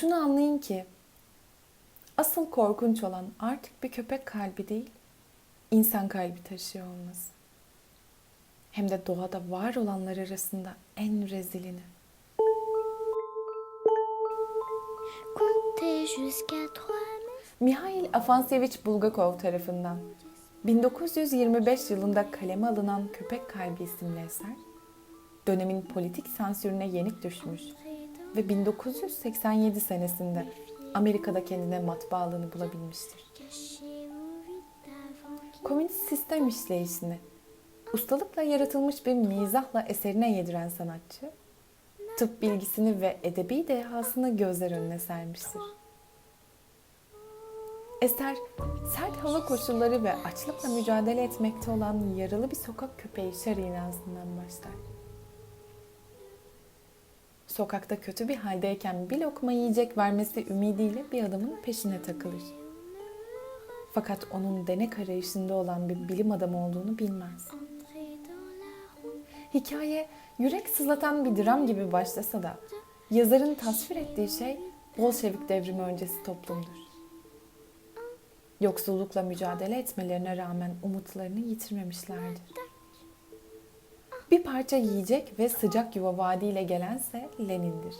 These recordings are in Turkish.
Şunu anlayın ki asıl korkunç olan artık bir köpek kalbi değil, insan kalbi taşıyor olması. Hem de doğada var olanlar arasında en rezilini. Mihail Afansyevich Bulgakov tarafından 1925 yılında kaleme alınan Köpek Kalbi isimli eser, dönemin politik sansürüne yenik düşmüş ve 1987 senesinde Amerika'da kendine matbaalığını bulabilmiştir. Komünist sistem işleyişini ustalıkla yaratılmış bir mizahla eserine yediren sanatçı, tıp bilgisini ve edebi dehasını gözler önüne sermiştir. Eser, sert hava koşulları ve açlıkla mücadele etmekte olan yaralı bir sokak köpeği Shari'nin ağzından başlar. Sokakta kötü bir haldeyken bir lokma yiyecek vermesi ümidiyle bir adamın peşine takılır. Fakat onun denek arayışında olan bir bilim adamı olduğunu bilmez. Hikaye yürek sızlatan bir dram gibi başlasa da yazarın tasvir ettiği şey Bolşevik devrimi öncesi toplumdur. Yoksullukla mücadele etmelerine rağmen umutlarını yitirmemişlerdir. Bir parça yiyecek ve sıcak yuva vaadiyle gelense Lenin'dir.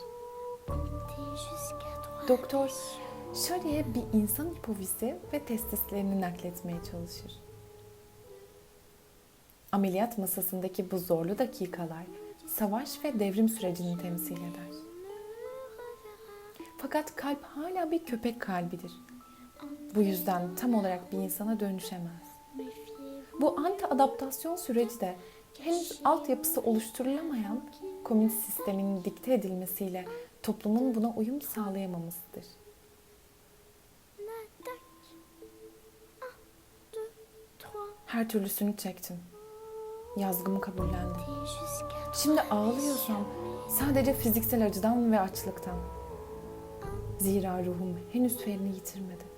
Doktor Shari'ye bir insan hipofizi ve testislerini nakletmeye çalışır. Ameliyat masasındaki bu zorlu dakikalar savaş ve devrim sürecini temsil eder. Fakat kalp hala bir köpek kalbidir. Bu yüzden tam olarak bir insana dönüşemez. Bu anti adaptasyon süreci de henüz altyapısı oluşturulamayan komünist sistemin dikte edilmesiyle toplumun buna uyum sağlayamamasıdır. Her türlüsünü çektim. Yazgımı kabullendim. Şimdi ağlıyorsam sadece fiziksel acıdan ve açlıktan. Zira ruhum henüz ferini yitirmedi.